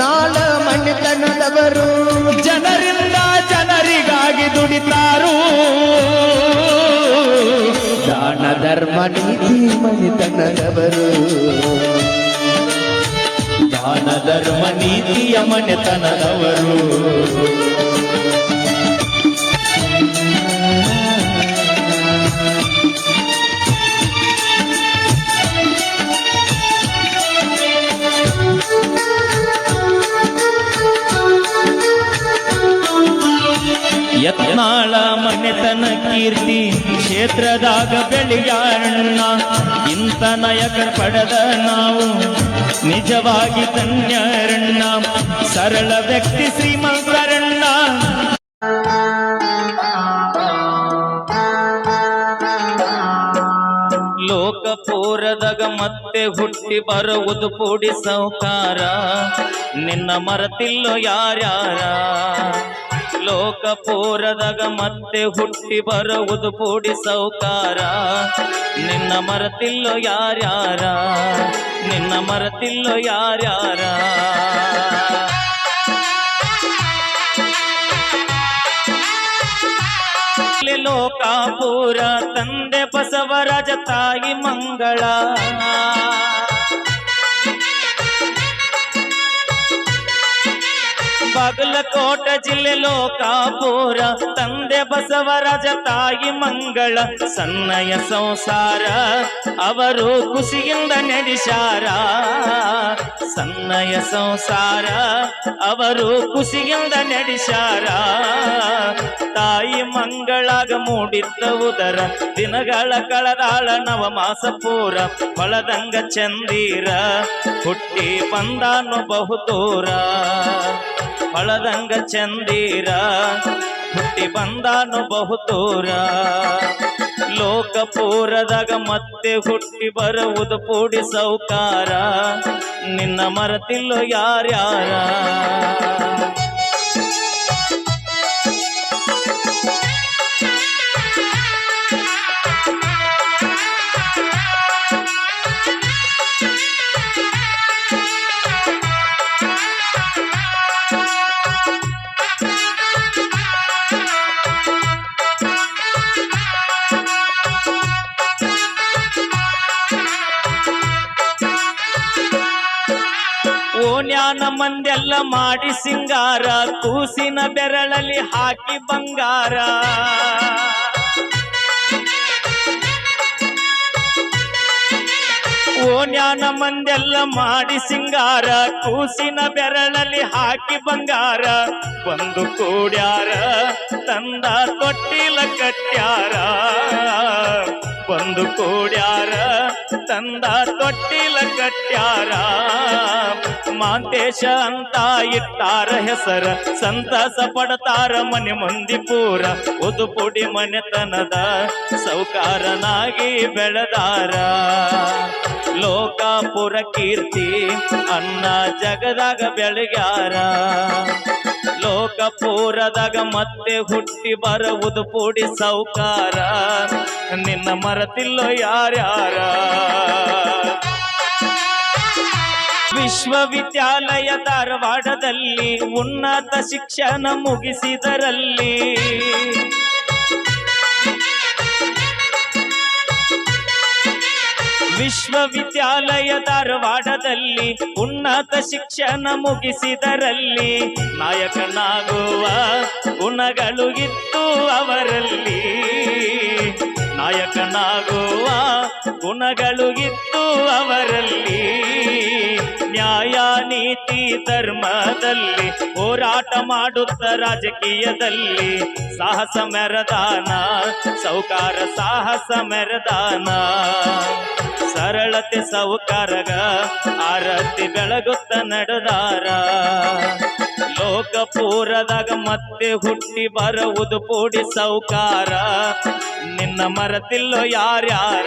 ಯತ್ನಾಳ ಮಣ್ಣಿತನದವರು ಜನರಿಂದ ಜನರಿಗಾಗಿ ದುಡಿತಾರು. ದಾನ ಧರ್ಮ ನೀತಿ ಮಣಿತನದವರು ದಾನ ಧರ್ಮ ನೀತಿಯ ಮನೆತನದವರು. ಕ್ಷೇತ್ರದಾಗ ಬೆಳಿಗಾರಣ್ಣ ಇಂಥ ನಾಯಕ ಪಡೆದ ನಾವು ನಿಜವಾಗಿ ಧನ್ಯರಣ್ಣ, ಸರಳ ವ್ಯಕ್ತಿ ಶ್ರೀಮಂತರಣ್ಣ. ಲೋಕಪೂರದಾಗ ಮತ್ತೆ ಹುಟ್ಟಿ ಬರುವುದು ಪೂಡಿ ಸೌಕಾರ, ನಿನ್ನ ಮರತಿಲ್ಲೋ ಯಾರ್ಯಾರ? ಲೋಕಪೂರದಾಗ ಮತ್ತೆ ಹುಟ್ಟಿ ಬರುವುದು ಪೂಡಿ ಸೌಕಾರ. ನಿನ್ನ ಮರತಿಲ್ಲೋ ಯಾರ್ಯಾರ? ನಿನ್ನ ಮರತಿಲ್ಲೋ ಯಾರ್ಯಾರ? ಲೋಕಾಪುರ ತಂದೆ ಬಸವರಾಜ ತಾಯಿ ಮಂಗಳ. ಬಾಗಲಕೋಟ ಜಿಲ್ಲೆ ಲೋಕಾಪುರ. ತಂದೆ ಬಸವರಾಜ ತಾಯಿ ಮಂಗಳ ಸನ್ನಯ ಸಂಸಾರ. ಅವರು ಖುಷಿಯಿಂದ ನಡೆಸಾರ. ಸನ್ನಯ ಸಂಸಾರ, ಅವರು ಖುಷಿಯಿಂದ ನಡೆಸಾರ. ತಾಯಿ ಮಂಗಳಾಗ ಮೂಡಿದ್ದ ಉದರ, ದಿನಗಳ ಕಳದಾಳ ನವ ಮಾಸ ಪೂರ ಹೊಳದಂಗ ಚಂದೀರ, ಹುಟ್ಟಿ ಬಂದಾನು ಬಹುದೂರ ಹೊಳದಂಗ ಚಂದೀರ ಹುಟ್ಟಿ ಬಂದಾನು ಬಹುದೂರ. ಲೋಕಪೂರದಾಗ ಮತ್ತೆ ಹುಟ್ಟಿ ಬರುವುದು ಪೂಡಿ ಸೌಕಾರ. ನಿನ್ನ ಮರತಿಲ್ಲೋ ಯಾರ್ಯಾರ? ಮಾಡಿ ಸಿಂಗಾರ, ಕೂಸಿನ ಬೆರಳಲ್ಲಿ ಹಾಕಿ ಬಂಗಾರ. ಓನ್ಯಾನ ಮಂದೆಲ್ಲ ಮಾಡಿ ಸಿಂಗಾರ, ಕೂಸಿನ ಬೆರಳಲ್ಲಿ ಹಾಕಿ ಬಂಗಾರ. ಬಂದು ಕೂಡ್ಯಾರ, ತಂದ ತೊಟ್ಟಿಲ ಕಟ್ಯಾರ. ಬಂದು ಕೂಡ್ಯಾರ, ತಂದ ತೊಟ್ಟಿಲ ಕಟ್ಟ್ಯಾರ ಮಾಂತೇಶ ಅಂತ ಇಟ್ಟಾರ ಹೆಸರ, ಸಂತಸ ಪಡತಾರ ಮನೆ ಮಂದಿ ಪೂರ. ಉದುಪುಡಿ ಮನೆತನದ ಸೌಕಾರನಾಗಿ ಬೆಳೆದಾರ. ಲೋಕಾಪುರ ಕೀರ್ತಿ ಅನ್ನ ಜಗದಾಗ ಬೆಳಗ್ಯಾರ. ಲೋಕಪೂರದಾಗ ಮತ್ತೆ ಹುಟ್ಟಿ ಬರುವುದು ಪೂಡಿ ಸೌಕಾರ ನಿನ್ನ ಮರತಿಲ್ಲೋ ಯಾರ್ಯಾರ? ವಿಶ್ವವಿದ್ಯಾಲಯ ಧಾರವಾಡದಲ್ಲಿ ಉನ್ನತ ಶಿಕ್ಷಣ ಮುಗಿಸಿದರಲ್ಲಿ ವಿಶ್ವವಿದ್ಯಾಲಯ ಧಾರವಾಡದಲ್ಲಿ ಉನ್ನತ ಶಿಕ್ಷಣ ಮುಗಿಸಿದರಲ್ಲಿ ನಾಯಕನಾಗುವ ಗುಣಗಳು ಇತ್ತು ಅವರಲ್ಲಿ. ನಾಯಕನಾಗುವ ಗುಣಗಳು ಇತ್ತು ಅವರಲ್ಲಿ. ನ್ಯಾಯ, ನೀತಿ, ಧರ್ಮದಲ್ಲಿ ಹೋರಾಟ ಮಾಡುತ್ತ ರಾಜಕೀಯದಲ್ಲಿ ಸಾಹಸ, ಮೆರದಾನ, ಸೌಕಾರ, ಸಾಹಸ, ಮೆರದಾನ. ಸರಳತೆ ಸೌಕಾರಗ ಆರತಿ ಬೆಳಗುತ್ತ ನಡೆದಾರ. ಲೋಕಪೂರದಾಗ ಮತ್ತೆ ಹುಟ್ಟಿ ಬರುವುದು ಪೂಡಿ ಸೌಕಾರ. ನಿನ್ನ ಮರತಿಲ್ಲೋ ಯಾರ್ಯಾರ?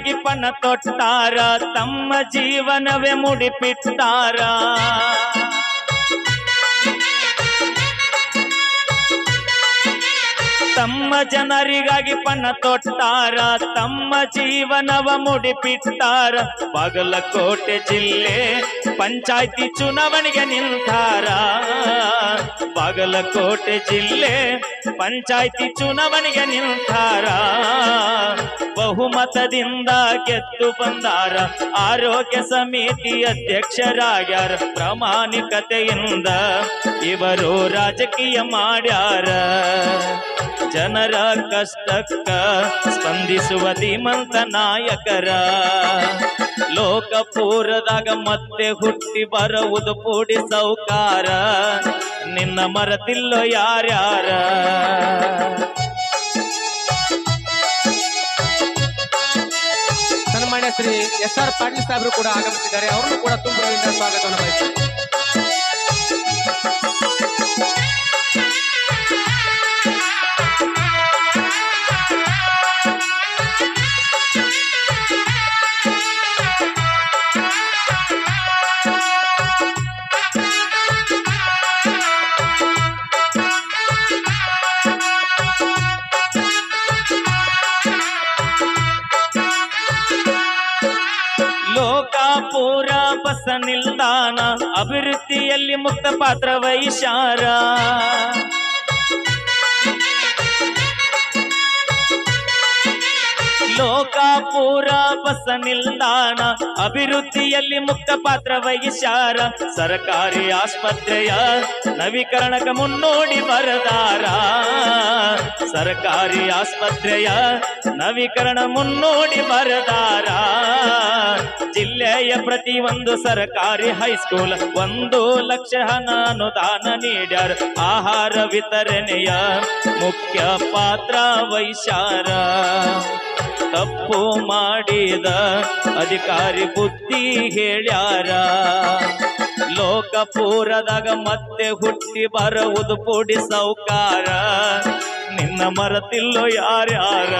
ಜನರಿಗಾಗಿ ಪಣ ತೊಟ್ಟಾರ ತಮ್ಮ ಜೀವನವೇ ಮುಡಿಪಿಟ್ಟಾರ ಜನರಿಗಾಗಿ ಪಣ ತೊಟ್ಟಾರ, ತಮ್ಮ ಜೀವನವ ಮುಡಿಪಿಟ್ಟಾರ. ಬಾಗಲಕೋಟೆ ಜಿಲ್ಲೆ ಪಂಚಾಯಿತಿ ಚುನಾವಣೆಗೆ ನಿಂತಾರ ಬಾಗಲಕೋಟೆ ಜಿಲ್ಲೆ ಪಂಚಾಯಿತಿ ಚುನಾವಣೆಗೆ ನಿಂತಾರ ಬಹುಮತದಿಂದ ಗೆದ್ದು ಬಂದಾರ. ಆರೋಗ್ಯ ಸಮಿತಿ ಅಧ್ಯಕ್ಷರಾಗ್ಯಾರ. ಪ್ರಾಮಾಣಿಕತೆಯಿಂದ ಇವರು ರಾಜಕೀಯ ಮಾಡ್ಯಾರ. ಜನರ ಕಷ್ಟಕ್ಕ ಸ್ಪಂದಿಸುವ ಧೀಮಂತ ನಾಯಕರ. ಲೋಕಪೂರದಾಗ ಮತ್ತೆ ಹುಟ್ಟಿ ಬರುವುದು ಪೂಡಿ ಸೌಕಾರ. ನಿನ್ನ ಮರತಿಲ್ಲೋ ಯಾರ್ಯಾರ? ಸನ್ಮಾನ್ಯ ಶ್ರೀ ಎಸ್ ಆರ್ ಪಾಟೀಲ್ ಸಾಹೇಬರು ಕೂಡ ಆಗಮಿಸಿದ್ದಾರೆ. ಅವರನ್ನು ಕೂಡ ತುಂಬ ಸ್ವಾಗತವನ್ನು ಬಯಸ್ತಾರೆ ಅಭಿವೃದ್ಧಿಯಲ್ಲಿ ಮುಕ್ತ ಪಾತ್ರ ವಹಿಸ್ಯಾರ ಲೋಕಾಪುರ ಬಸ ನಿಲ್ದಾಣ, ಅಭಿವೃದ್ಧಿಯಲ್ಲಿ ಮುಕ್ತ ಪಾತ್ರ ವಹಿಸ್ಯಾರ. ಸರ್ಕಾರಿ ಆಸ್ಪತ್ರೆಯ ನವೀಕರಣಕ ಮುನ್ನೋಡಿ ಬರದಾರ ಸರ್ಕಾರಿ ಆಸ್ಪತ್ರೆಯ ನವೀಕರಣ ಮುನ್ನೋಡಿ ಬರದಾರ ಜಿಲ್ಲೆಯ ಪ್ರತಿ ಒಂದು ಸರ್ಕಾರಿ ಹೈಸ್ಕೂಲ್ ಒಂದು ಲಕ್ಷ ಹಣ ಅನುದಾನ ನೀಡ್ಯಾರ. ಆಹಾರ ವಿತರಣೆಯ ಮುಖ್ಯ ಪಾತ್ರ ವಹಿಸ್ಯಾರ. ತಪ್ಪು ಮಾಡಿದ ಅಧಿಕಾರಿ ಬುದ್ಧಿ ಹೇಳ್ಯಾರ. ಲೋಕಪೂರದಾಗ ಮತ್ತೆ ಹುಟ್ಟಿ ಬರುವುದು ಪುಡಿ ಸೌಕಾರ ನಿನ್ನ ಮರತಿಲ್ಲೋ ಯಾರ್ಯಾರ?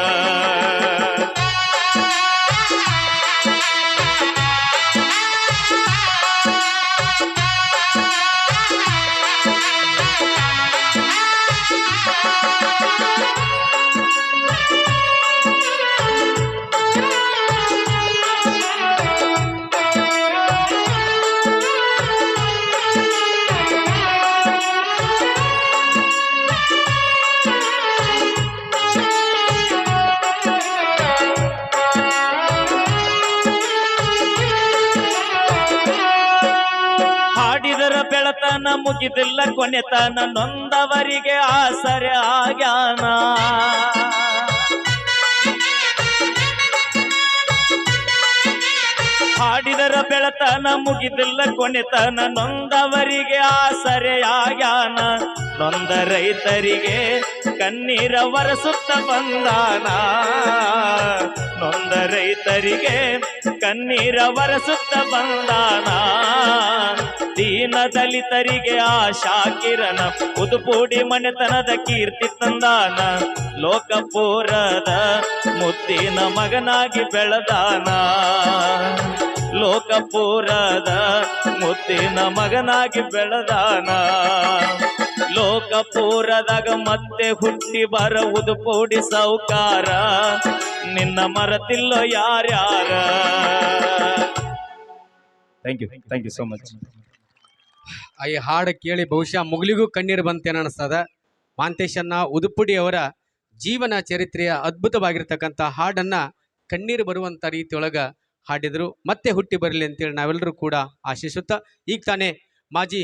ಬೆಳತನ ಮುಗಿದಿಲ್ಲ ಕೊನೆತನ ನೊಂದವರಿಗೆ ಆಸರೆ ಆಗ್ಯಾನ. ಹಾಡಿದರ ಬೆಳತನ ಮುಗಿದಿಲ್ಲ ಕೊನೆತನ ನೊಂದವರಿಗೆ ಆಸರೆ ಆಗ್ಯಾನ. ನೊಂದ ರೈತರಿಗೆ ಕಣ್ಣೀರ ವರಸುತ್ತ ಬಂದಾನ. ನೊಂದ ರೈತರಿಗೆ ಕಣ್ಣೀರ ವರಸುತ್ತ ಬಂದಾನ. ದೀನ ದಲಿತರಿಗೆ ಆಶಾ ಕಿರಣ ಉದುಪೂಡಿ ಮನೆತನದ ಕೀರ್ತಿ ತಂದಾನ, ಲೋಕಪೂರದ ಮುದ್ದಿನ ಮಗನಾಗಿ ಬೆಳೆದಾನ. ಲೋಕಪೂರದ ಮುದ್ದಿನ ಮಗನಾಗಿ ಬೆಳೆದಾನ. ಲೋಕಪೂರದಾಗ ಮತ್ತೆ ಹುಟ್ಟಿ ಬರುವುದು ಪೂಡಿ ಸೌಕಾರ ನಿನ್ನ ಮರತಿಲ್ಲೋ ಯಾರ್ಯಾರ? Thank you thank you so much ಈ ಹಾಡು ಕೇಳಿ ಬಹುಶಃ ಮುಗಿಲಿಗೂ ಕಣ್ಣೀರು ಬಂತೇನ ಅನಿಸ್ತದ. ಮಾಂತೇಶನ್ನ ಉದುಪುಡಿ ಅವರ ಜೀವನ ಚರಿತ್ರೆಯ ಅದ್ಭುತವಾಗಿರ್ತಕ್ಕಂಥ ಹಾಡನ್ನು ಕಣ್ಣೀರು ಬರುವಂಥ ರೀತಿಯೊಳಗ ಹಾಡಿದರು. ಮತ್ತೆ ಹುಟ್ಟಿ ಬರಲಿ ಅಂತೇಳಿ ನಾವೆಲ್ಲರೂ ಕೂಡ ಆಶಿಸುತ್ತ, ಈಗ ತಾನೇ ಮಾಜಿ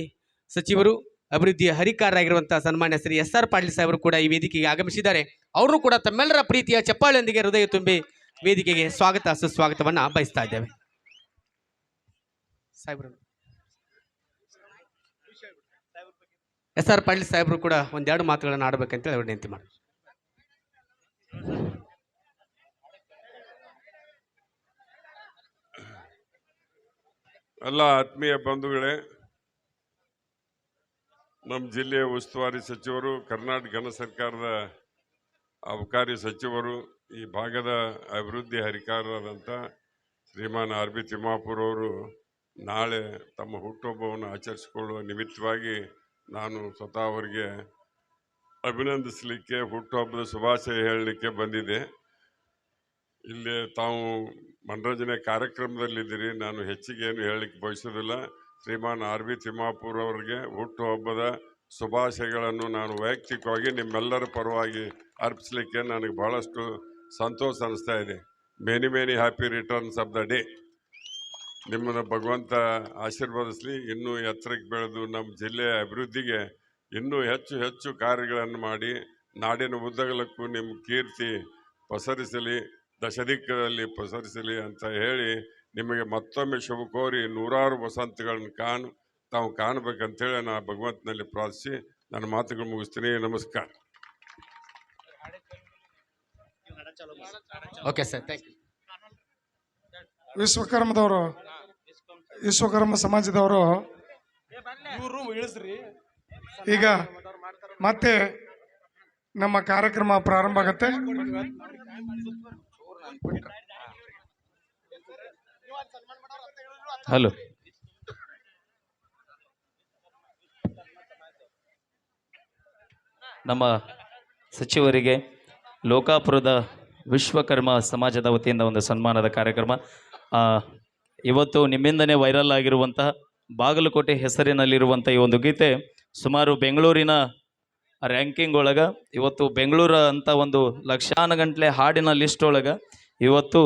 ಸಚಿವರು, ಅಭಿವೃದ್ಧಿಯ ಹರಿಕಾರರಾಗಿರುವಂಥ ಸನ್ಮಾನ್ಯ ಶ್ರೀ ಎಸ್ ಆರ್ ಪಾಟೀಲ್ ಸಾಹೇಬರು ಕೂಡ ಈ ವೇದಿಕೆಗೆ ಆಗಮಿಸಿದ್ದಾರೆ. ಅವರು ಕೂಡ ತಮ್ಮೆಲ್ಲರ ಪ್ರೀತಿಯ ಚಪ್ಪಾಳೆಯೊಂದಿಗೆ ಹೃದಯ ತುಂಬಿ ವೇದಿಕೆಗೆ ಸ್ವಾಗತ, ಸುಸ್ವಾಗತವನ್ನು ಬಯಸ್ತಾ ಇದ್ದೇವೆ. ಸಾಹೇಬ್ರು. ಎಸ್ ಆರ್ ಪಾಟೀಲ್ ಸಾಹೇಬರು ಕೂಡ ಒಂದೆರಡು ಮಾತುಗಳನ್ನು ಆಡಬೇಕಂತೇಳಿ ಅವ್ರು ವಿನಂತಿ ಮಾಡಿ ಎಲ್ಲ ಆತ್ಮೀಯ ಬಂಧುಗಳೇ ನಮ್ಮ ಜಿಲ್ಲೆಯ ಉಸ್ತುವಾರಿ ಸಚಿವರು ಕರ್ನಾಟಕ ಘನ ಸರ್ಕಾರದ ಅಬಕಾರಿ ಸಚಿವರು, ಈ ಭಾಗದ ಅಭಿವೃದ್ಧಿ ಹರಿಕಾರರಾದಂಥ ಶ್ರೀಮಾನ್ ಆರ್ ಬಿ ತಿಮ್ಮಾಪುರವರು ನಾಳೆ ತಮ್ಮ ಹುಟ್ಟುಹಬ್ಬವನ್ನು ಆಚರಿಸಿಕೊಳ್ಳುವ ನಿಮಿತ್ತವಾಗಿ ನಾನು ಸ್ವತಃ ಅವರಿಗೆ ಅಭಿನಂದಿಸಲಿಕ್ಕೆ, ಹುಟ್ಟುಹಬ್ಬದ ಶುಭಾಶಯ ಹೇಳಲಿಕ್ಕೆ ಬಂದಿದೆ ಇಲ್ಲಿ ತಾವು ಮನರಂಜನೆ ಕಾರ್ಯಕ್ರಮದಲ್ಲಿದ್ದೀರಿ. ನಾನು ಹೆಚ್ಚಿಗೆ ಏನು ಹೇಳಲಿಕ್ಕೆ ಬಯಸೋದಿಲ್ಲ ಶ್ರೀಮಾನ್ ಆರ್ ಬಿ ತಿಮ್ಮಾಪುರ್ ಅವರಿಗೆ ಹುಟ್ಟುಹಬ್ಬದ ಶುಭಾಶಯಗಳನ್ನು ನಾನು ವೈಯಕ್ತಿಕವಾಗಿ ನಿಮ್ಮೆಲ್ಲರ ಪರವಾಗಿ ಅರ್ಪಿಸಲಿಕ್ಕೆ ನನಗೆ ಬಹಳಷ್ಟು ಸಂತೋಷ ಅನಿಸ್ತಾ ಇದೆ. Many many happy returns of the day ನಿಮ್ಮನ್ನು ಭಗವಂತ ಆಶೀರ್ವದಿಸಲಿ. ಇನ್ನೂ ಎತ್ತರಕ್ಕೆ ಬೆಳೆದು ನಮ್ಮ ಜಿಲ್ಲೆಯ ಅಭಿವೃದ್ಧಿಗೆ ಇನ್ನೂ ಹೆಚ್ಚು ಹೆಚ್ಚು ಕಾರ್ಯಗಳನ್ನು ಮಾಡಿ ನಾಡಿನ ಉದ್ದಗಲಕ್ಕೂ ನಿಮ್ಮ ಕೀರ್ತಿ ಪಸರಿಸಲಿ ದಶದಿಕ್ಕದಲ್ಲಿ ಪಸರಿಸಲಿ ಅಂತ ಹೇಳಿ ನಿಮಗೆ ಮತ್ತೊಮ್ಮೆ ಶುಭ ಕೋರಿ ನೂರಾರು ವಸಂತಗಳನ್ನು ಕಾಣು ತಾವು ಕಾಣಬೇಕಂತೇಳಿ ನಾನು ಭಗವಂತನಲ್ಲಿ ಪ್ರಾರ್ಥಿಸಿ ನನ್ನ ಮಾತುಗಳು ಮುಗಿಸ್ತೀನಿ. ನಮಸ್ಕಾರ. Okay sir thank you. ವಿಶ್ವಕರ್ಮದವರು Vishwakarma ಸಮಾಜದವರು ಈಗ ಮತ್ತೆ ನಮ್ಮ ಕಾರ್ಯಕ್ರಮ ಪ್ರಾರಂಭ ಆಗತ್ತೆ. ಹಲೋ. ನಮ್ಮ ಸಚಿವರಿಗೆ ಲೋಕಾಪುರದ ವಿಶ್ವಕರ್ಮ ಸಮಾಜದ ವತಿಯಿಂದ ಒಂದು ಸನ್ಮಾನದ ಕಾರ್ಯಕ್ರಮ. ಆ, ಇವತ್ತು ನಿಮ್ಮಿಂದನೇ ವೈರಲ್ ಆಗಿರುವಂತಹ ಬಾಗಲಕೋಟೆ ಹೆಸರಿನಲ್ಲಿರುವಂಥ ಈ ಒಂದು ಗೀತೆ ಸುಮಾರು ಬೆಂಗಳೂರಿನ ರ್ಯಾಂಕಿಂಗ್ ಒಳಗೆ, ಇವತ್ತು ಬೆಂಗಳೂರು ಅಂತ ಒಂದು ಲಕ್ಷಾನುಗಂಟ್ಲೆ ಹಾಡಿನ ಲಿಸ್ಟ್ ಒಳಗೆ ಇವತ್ತು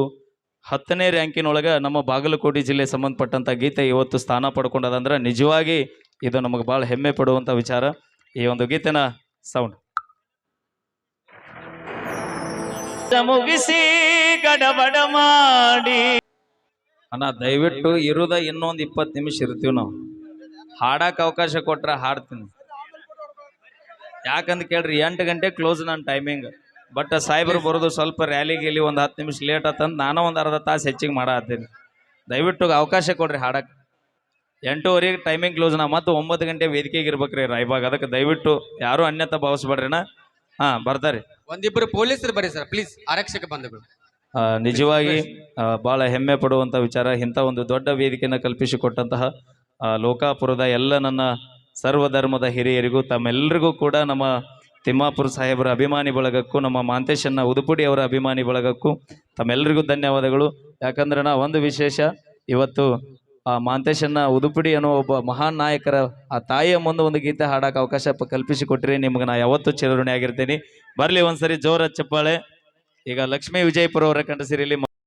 ಹತ್ತನೇ ರ್ಯಾಂಕಿನೊಳಗೆ ನಮ್ಮ ಬಾಗಲಕೋಟೆ ಜಿಲ್ಲೆ ಸಂಬಂಧಪಟ್ಟಂಥ ಗೀತೆ ಇವತ್ತು ಸ್ಥಾನ ಪಡ್ಕೊಂಡದಂದ್ರೆ ನಿಜವಾಗಿ ಇದು ನಮಗೆ ಭಾಳ ಹೆಮ್ಮೆ ಪಡುವಂಥ ವಿಚಾರ. ಈ ಒಂದು ಗೀತೆನ ಸೌಂಡ್ ಮುಗಿಸಿ ಗಡಬಡ ಮಾಡಿ ಅಣ್ಣ ದಯವಿಟ್ಟು ಇರುದ ಇನ್ನೊಂದು ಇಪ್ಪತ್ತು ನಿಮಿಷ ಇರ್ತೀವಿ ನಾವು. ಹಾಡಕ್ಕೆ ಅವಕಾಶ ಕೊಟ್ರೆ ಹಾಡ್ತೀನಿ. ಯಾಕಂತ ಕೇಳ್ರಿ ಎಂಟು ಗಂಟೆ ಕ್ಲೋಸ್ ನನ್ನ ಟೈಮಿಂಗ್ ಬಟ್ ಸಾಹೇಬ್ರು ಬರೋದು ಸ್ವಲ್ಪ ರ್ಯಾಲಿ ಗೀಲಿ ಒಂದು ಹತ್ತು ನಿಮಿಷ ಲೇಟ್ ಆತಂದು ನಾನು ಒಂದು ಅರ್ಧ ತಾಸು ಹೆಚ್ಚಿಗೆ ಮಾಡತ್ತೀನಿ ದಯವಿಟ್ಟು ಅವಕಾಶ ಕೊಡ್ರಿ ಹಾಡಕ್ಕೆ ಎಂಟೂವರೆಗೆ ಟೈಮಿಂಗ್ ಕ್ಲೋಸ್ ನಾ ಮತ್ತು ಒಂಬತ್ತು ಗಂಟೆ ವೇದಿಕೆಗೆ ಇರ್ಬೇಕ್ರಿ ರಾಯ್ಬಾಗ್ ಅದಕ್ಕೆ ದಯವಿಟ್ಟು ಯಾರೂ ಅನ್ಯತಾ ಭಾವಿಸ್ಬೇಡ್ರಿನ ಹಾಂ ಬರ್ತಾರೆ. ಒಂದಿಬ್ಬರು ಪೊಲೀಸರು ಬರ್ರಿ ಸರ್ ಪ್ಲೀಸ್ ಆರಕ್ಷಕ ಆ, ನಿಜವಾಗಿ ಭಾಳ ಬಹಳ ಹೆಮ್ಮೆ ಪಡುವಂಥ ವಿಚಾರ. ಇಂಥ ಒಂದು ದೊಡ್ಡ ವೇದಿಕೆಯನ್ನು ಕಲ್ಪಿಸಿಕೊಟ್ಟಂತಹ ಲೋಕಾಪುರದ ಎಲ್ಲ ನನ್ನ ಸರ್ವಧರ್ಮದ ಹಿರಿಯರಿಗೂ ತಮ್ಮೆಲ್ಲರಿಗೂ ಕೂಡ ನಮ್ಮ ತಿಮ್ಮಾಪುರ ಸಾಹೇಬರ ಅಭಿಮಾನಿ ಬಳಗಕ್ಕೂ ನಮ್ಮ ಮಾಂತೇಶನ್ನ ಉದುಪುಡಿ ಅವರ ಅಭಿಮಾನಿ ಬಳಗಕ್ಕೂ ತಮ್ಮೆಲ್ಲರಿಗೂ ಧನ್ಯವಾದಗಳು. ಯಾಕಂದ್ರೆ ನಾ ಒಂದು ವಿಶೇಷ ಇವತ್ತು ಆ ಮಾಂತೇಶನ್ನ ಉದುಪುಡಿ ಅನ್ನೋ ಒಬ್ಬ ಮಹಾನ್ ನಾಯಕರ ಆ ತಾಯಿಯ ಮುಂದೆ ಒಂದು ಗೀತೆ ಹಾಡಕ್ಕೆ ಅವಕಾಶ ಕಲ್ಪಿಸಿಕೊಟ್ರಿ ನಿಮ್ಗೆ ನಾ ಯಾವತ್ತೂ ಚಿರಋಣಿ ಆಗಿರ್ತೀನಿ ಬರಲಿ ಒಂದ್ಸರಿ ಜೋರ ಚಪ್ಪಾಳೆ. ಈಗ ಲಕ್ಷ್ಮೀ ವಿಜಯಪುರ ಅವರ ಕಂಡ ಸಿರಿಲಿ